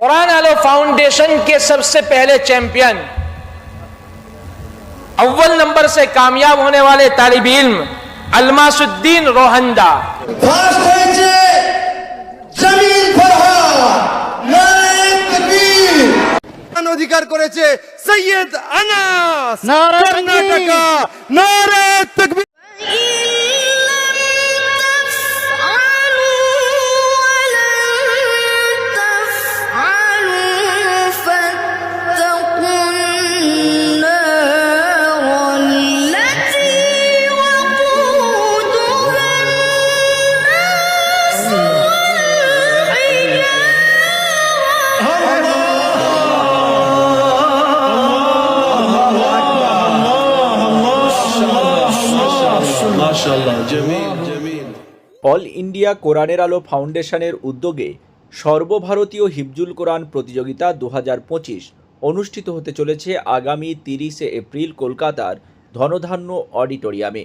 कुरान आलो foundation के सबसे पहले चैंपियन अव्वल नंबर से कामयाब होने वाले तालिब इल्म अलमासुद्दीन रोहंदा ফার্স্ট হয়েছে জামিল ফরহাদ নারায়ে তাকবীর অধিকার করেছে সৈয়দ আনাস নারায়ে কর্ণাটকা নারায়ে তাকবীর অল ইন্ডিয়া কোরআনের আলো ফাউন্ডেশনের উদ্যোগে সর্বভারতীয় হিফজুল কোরআন প্রতিযোগিতা দু হাজার পঁচিশ অনুষ্ঠিত হতে চলেছে আগামী তিরিশে এপ্রিল কলকাতার ধনধান্য অডিটোরিয়ামে।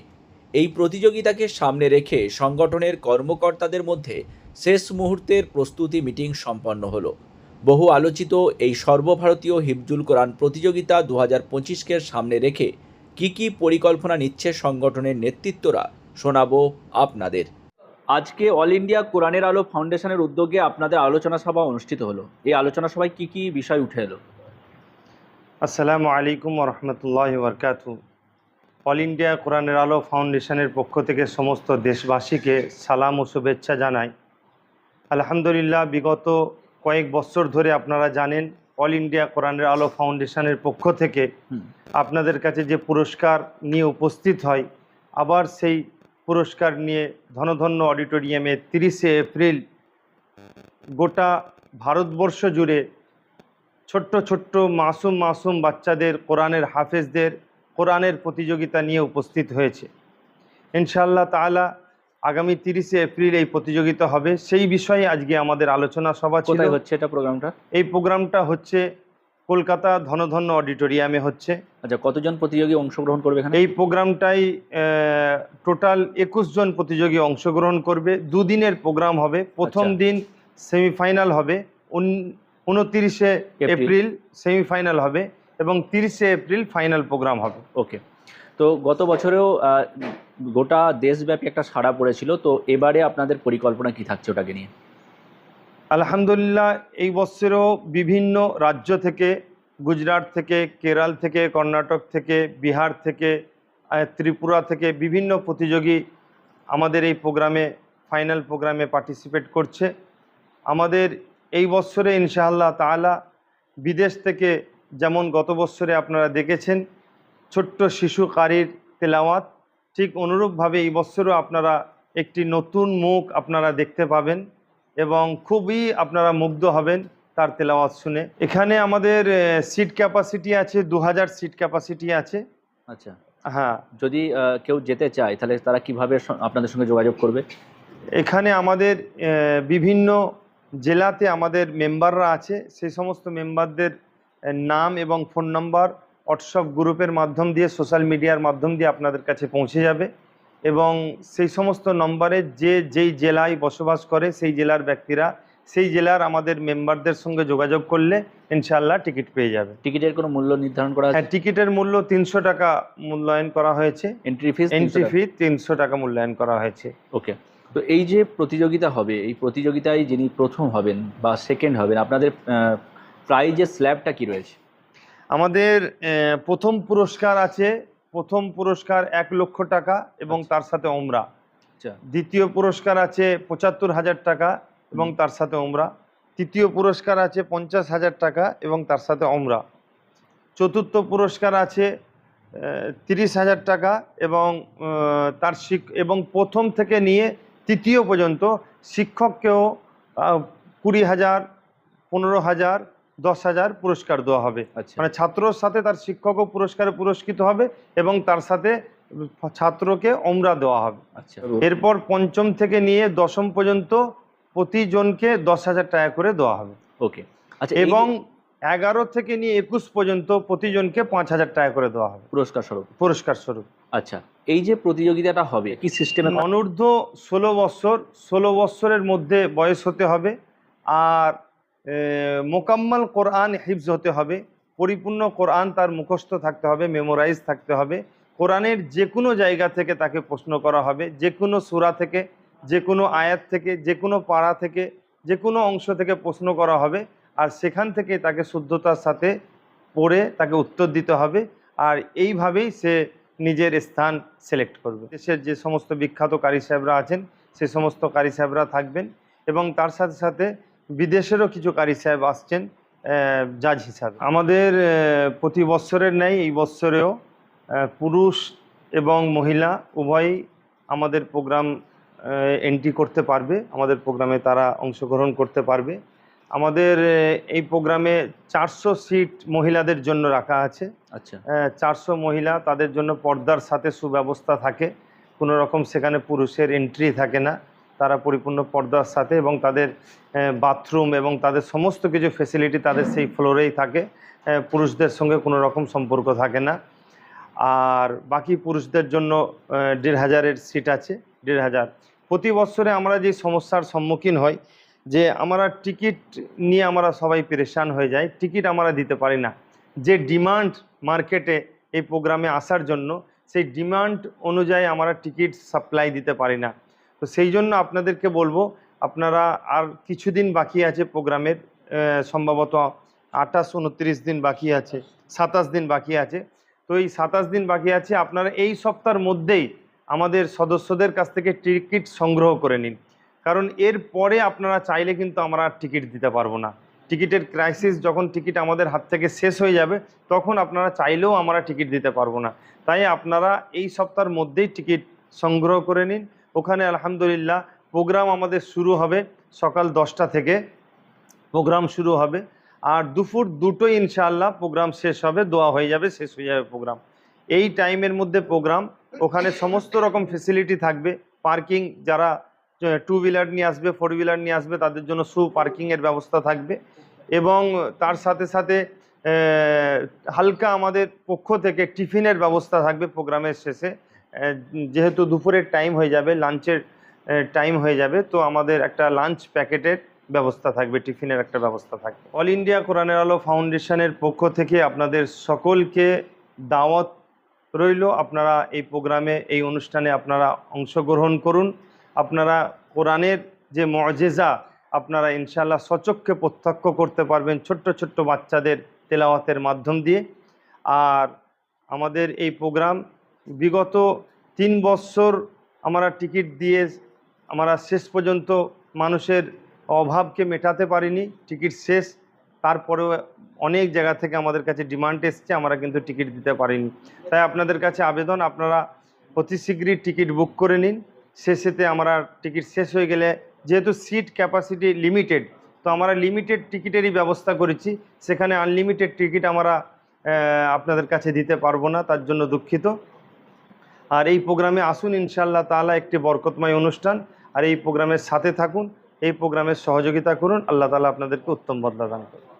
এই প্রতিযোগিতাকে সামনে রেখে সংগঠনের কর্মকর্তাদের মধ্যে শেষ মুহূর্তের প্রস্তুতি মিটিং সম্পন্ন হলো। বহু আলোচিত এই সর্বভারতীয় হিফজুল কোরআন প্রতিযোগিতা দু হাজার পঁচিশকে সামনে রেখে কী কী পরিকল্পনা নিচ্ছে সংগঠনের নেতৃত্বরা শোনাবো আপনাদের। আজকে অল ইন্ডিয়া কোরআনের আলো ফাউন্ডেশনের উদ্যোগে আপনাদের আলোচনা সভা অনুষ্ঠিত হলো। এই আলোচনা সভায় কি কি বিষয় উঠে এলো? আসসালামু আলাইকুম রহমতুল্লাহ বরকাতু। অল ইন্ডিয়া কোরআনের আলো ফাউন্ডেশনের পক্ষ থেকে সমস্ত দেশবাসীকে সালাম ও শুভেচ্ছা জানাই। আলহামদুলিল্লাহ বিগত কয়েক বছর ধরে আপনারা জানেন অল ইন্ডিয়া কোরআনের আলো ফাউন্ডেশনের পক্ষ থেকে আপনাদের কাছে যে পুরস্কার নিয়ে উপস্থিত হয় আবার সেই পুরস্কার নিয়ে ধনধন্য অডিটোরিয়ামে তিরিশে এপ্রিল গোটা ভারতবর্ষ জুড়ে ছোট্ট ছোট্ট মাসুম মাসুম বাচ্চাদের কোরআনের হাফেজদের কোরআনের প্রতিযোগিতা নিয়ে উপস্থিত হয়েছে। ইনশাআল্লাহ তাআলা আগামী তিরিশে এপ্রিল এই প্রতিযোগিতা হবে। সেই বিষয়ে আজকে আমাদের আলোচনা সভা ছিল। হচ্ছে এটা প্রোগ্রামটা? এই প্রোগ্রামটা হচ্ছে কলকাতা ধনধন্য অডিটোরিয়ামে হচ্ছে। আচ্ছা কতজন প্রতিযোগী অংশগ্রহণ করবে এখানে? এই প্রোগ্রামটাই টোটাল একুশ জন প্রতিযোগী অংশগ্রহণ করবে। দুদিনের প্রোগ্রাম হবে। প্রথম আচ্ছা। দিন সেমিফাইনাল হবে। উনতিরিশে। এপ্রিল। সেমিফাইনাল হবে এবং তিরিশে এপ্রিল ফাইনাল প্রোগ্রাম হবে। ওকে। তো গত বছরেও গোটা দেশব্যাপী একটা সাড়া পড়েছিল। তো এবারে আপনাদের পরিকল্পনা কি থাকছে ওটাকে নিয়ে? আলহামদুলিল্লাহ, এই বছরও বিভিন্ন রাজ্য থেকে, গুজরাট থেকে, কেরাল থেকে, কর্ণাটক থেকে, বিহার থেকে ত্রিপুরা থেকে বিভিন্ন প্রতিযোগী আমাদের এই প্রোগ্রামে, ফাইনাল প্রোগ্রামে পার্টিসিপেট করছে। আমাদের এই বছরে ইনশাআল্লাহ তাআলা বিদেশ থেকে যেমন গত বছরে আপনারা দেখেছেন, ছোট্ট শিশু কারির তেলাওয়াত, ঠিক অনুরূপভাবে এই বছরও আপনারা একটি নতুন মুখ আপনারা দেখতে পাবেন। এবং খুবই আপনারা মুগ্ধ হবেন তার তেলাওয়াত শুনে। এখানে আমাদের সিট ক্যাপাসিটি আছে দু হাজার সিট ক্যাপাসিটি আছে। আচ্ছা। হ্যাঁ। যদি কেউ যেতে চায় তাহলে তারা কীভাবে আপনাদের সঙ্গে যোগাযোগ করবে? এখানে আমাদের বিভিন্ন জেলাতে আমাদের মেম্বাররা আছে। সেই সমস্ত মেম্বারদের নাম এবং ফোন নাম্বার হোয়াটসঅ্যাপ গ্রুপের মাধ্যম দিয়ে সোশ্যাল মিডিয়ার মাধ্যম দিয়ে আপনাদের কাছে পৌঁছে যাবে। এবং সেই সমস্ত নম্বরে যে যেই জেলায় বসবাস করে সেই জেলার ব্যক্তিরা সেই জেলার আমাদের মেম্বারদের সঙ্গে যোগাযোগ করলে ইনশাআল্লাহ টিকিট পেয়ে যাবে। টিকিটের কোনো মূল্য নির্ধারণ করা হ্যাঁ টিকিটের মূল্য তিনশো টাকা মূল্যায়ন করা হয়েছে। এন্ট্রি ফিস এন্ট্রি ফি তিনশো টাকা মূল্যায়ন করা হয়েছে। ওকে তো এই যে প্রতিযোগিতা হবে এই প্রতিযোগিতায় যিনি প্রথম হবেন বা সেকেন্ড হবেন আপনাদের প্রাইজের স্ল্যাবটা কি রয়েছে? আমাদের প্রথম পুরস্কার আছে প্রথম পুরস্কার এক লক্ষ টাকা এবং আচ্ছা। তার সাথে ওমরা আচ্ছা। দ্বিতীয় পুরস্কার আছে পঁচাত্তর হাজার টাকা এবং তার সাথে ওমরা তৃতীয় পুরস্কার আছে পঞ্চাশ হাজার টাকা এবং তার সাথে ওমরা চতুর্থ পুরস্কার আছে তিরিশ হাজার টাকা এবং তার শিক এবং প্রথম থেকে নিয়ে তৃতীয় পর্যন্ত শিক্ষককেও কুড়ি হাজার পনেরো হাজার দশ হাজার পুরস্কার দেওয়া হবে। আচ্ছা। মানে ছাত্রর সাথে তার শিক্ষকও পুরস্কারে পুরস্কৃত হবে এবং তার সাথে ছাত্রকে অমরা দেওয়া হবে। আচ্ছা। এরপর পঞ্চম থেকে নিয়ে দশম পর্যন্ত প্রতিজনকে দশ হাজার টাকা করে দেওয়া হবে। ওকে। আচ্ছা এবং এগারো থেকে নিয়ে একুশ পর্যন্ত প্রতিজনকে পাঁচ হাজার টাকা করে দেওয়া হবে। পুরস্কার স্বরূপ। পুরস্কার স্বরূপ। আচ্ছা এই যে প্রতিযোগিতাটা হবে কি সিস্টেমে অনূর্ধ্ব ষোলো বৎসর ষোলো বৎসরের মধ্যে বয়স হতে হবে। আর মোকাম্মল কোরআন হিফজ হতে হবে, পরিপূর্ণ কোরআন তার মুখস্থ থাকতে হবে মেমোরাইজ থাকতে হবে, কোরআনের যে কোনো জায়গা থেকে তাকে প্রশ্ন করা হবে যে কোনো সূরা থেকে যে কোনো আয়াত থেকে যে কোনো পাড়া থেকে যে কোনো অংশ থেকে প্রশ্ন করা হবে, আর সেখান থেকে তাকে শুদ্ধতার সাথে পড়ে তাকে উত্তর দিতে হবে, আর এইভাবেই সে নিজের স্থান সিলেক্ট করবে। দেশের যে সমস্ত বিখ্যাত কারি সাহেবরা আছেন, সে সমস্ত কারি সাহেবরা থাকবেন এবং তার সাথে সাথে বিদেশেরও কিছু কারি সাহেব আসছেন জাজ হিসাবে। আমাদের প্রতি বৎসরের ন্যায় এই বৎসরেও পুরুষ এবং মহিলা উভয়ই আমাদের প্রোগ্রাম এন্ট্রি করতে পারবে। আমাদের প্রোগ্রামে তারা অংশগ্রহণ করতে পারবে। আমাদের এই প্রোগ্রামে চারশো সিট মহিলাদের জন্য রাখা আছে। আচ্ছা। চারশো মহিলা তাদের জন্য পর্দার সাথে সুব্যবস্থা থাকে। কোনো রকম সেখানে পুরুষের এন্ট্রি থাকে না। তারা পরিপূর্ণ পর্দার সাথে এবং তাদের বাথরুম এবং তাদের সমস্ত কিছু ফেসিলিটি তাদের সেই ফ্লোরেই থাকে। পুরুষদের সঙ্গে কোনো রকম সম্পর্ক থাকে না। আর বাকি পুরুষদের জন্য দেড় হাজারের সিট আছে, দেড় হাজার। প্রতি বছরে আমরা যে সমস্যার সম্মুখীন হই, যে আমরা টিকিট নিয়ে আমরা সবাই পেরেশান হয়ে যাই টিকিট আমরা দিতে পারি না। যে ডিমান্ড মার্কেটে এই প্রোগ্রামে আসার জন্য, সেই ডিমান্ড অনুযায়ী আমরা টিকিট সাপ্লাই দিতে পারি না। তো সেই জন্য আপনাদেরকে বলব, আপনারা আর কিছুদিন বাকি আছে প্রোগ্রামের সম্ভবত আঠাশ, উনত্রিশ দিন বাকি আছে, সাতাশ দিন বাকি আছে। তো এই সাতাশ দিন বাকি আছে, আপনারা এই সপ্তাহের মধ্যেই আমাদের সদস্যদের কাছ থেকে টিকিট সংগ্রহ করে নিন। কারণ এর পরে আপনারা চাইলে কিন্তু আমরা আর টিকিট দিতে পারব না। টিকিটের ক্রাইসিস যখন টিকিট আমাদের হাত থেকে শেষ হয়ে যাবে, তখন আপনারা চাইলেও আমরা টিকিট দিতে পারব না। তাই আপনারা এই সপ্তাহের মধ্যেই টিকিট সংগ্রহ করে নিন। ওখানে আলহামদুলিল্লাহ প্রোগ্রাম আমাদের শুরু হবে সকাল দশটা থেকে। প্রোগ্রাম শুরু হবে। আর দুপুর দুটো ইনশাআল্লাহ প্রোগ্রাম শেষ হবে, দোয়া হয়ে যাবে, শেষ হয়ে যাবে প্রোগ্রাম। এই টাইমের মধ্যে প্রোগ্রাম, ওখানে সমস্ত রকম ফেসিলিটি থাকবে। পার্কিং যারা টু হুইলার নিয়ে আসবে ফোর হুইলার নিয়ে আসবে, তাদের জন্য সু পার্কিংয়ের ব্যবস্থা থাকবে। এবং তার সাথে সাথে হালকা আমাদের পক্ষ থেকে টিফিনের ব্যবস্থা থাকবে প্রোগ্রামের শেষে। যেহেতু দুপুরের টাইম হয়ে যাবে লাঞ্চের টাইম হয়ে যাবে, তো আমাদের একটা লাঞ্চ প্যাকেটের ব্যবস্থা থাকবে, টিফিনের একটা ব্যবস্থা থাকবে। অল ইন্ডিয়া কোরআনের আলো ফাউন্ডেশনের পক্ষ থেকে আপনাদের সকলকে দাওয়াত রইল। আপনারা এই প্রোগ্রামে, এই অনুষ্ঠানে আপনারা অংশগ্রহণ করুন। আপনারা কোরআনের যে মজেজা, আপনারা ইনশাল্লাহ সচক্ষে প্রত্যক্ষ করতে পারবেন ছোট্ট ছোট্ট বাচ্চাদের তেলাওয়াতের মাধ্যম দিয়ে। আর আমাদের এই প্রোগ্রাম বিগত তিন বছর আমরা টিকিট দিয়ে আমরা শেষ পর্যন্ত মানুষের অভাবকে মেটাতে পারিনি। টিকিট শেষ, তারপরেও অনেক জায়গা থেকে আমাদের কাছে ডিমান্ড এসছে, আমরা কিন্তু টিকিট দিতে পারিনি। তাই আপনাদের কাছে আবেদন, আপনারা অতি শীঘ্রই টিকিট বুক করে নিন। শেষেতে আমরা টিকিট শেষ হয়ে গেলে, যেহেতু সিট ক্যাপাসিটি লিমিটেড, তো আমরা লিমিটেড টিকিটেরই ব্যবস্থা করেছি। সেখানে আনলিমিটেড টিকিট আমরা আপনাদের কাছে দিতে পারব না, তার জন্য দুঃখিত। আর এই প্রোগ্রামে আসুন ইনশাল্লাহ তালা একটি বরকতময় অনুষ্ঠান। আর এই প্রোগ্রামের সাথে থাকুন, এই প্রোগ্রামের সহযোগিতা করুন। আল্লাহ তালা আপনাদেরকে উত্তম বদলা দান করুন।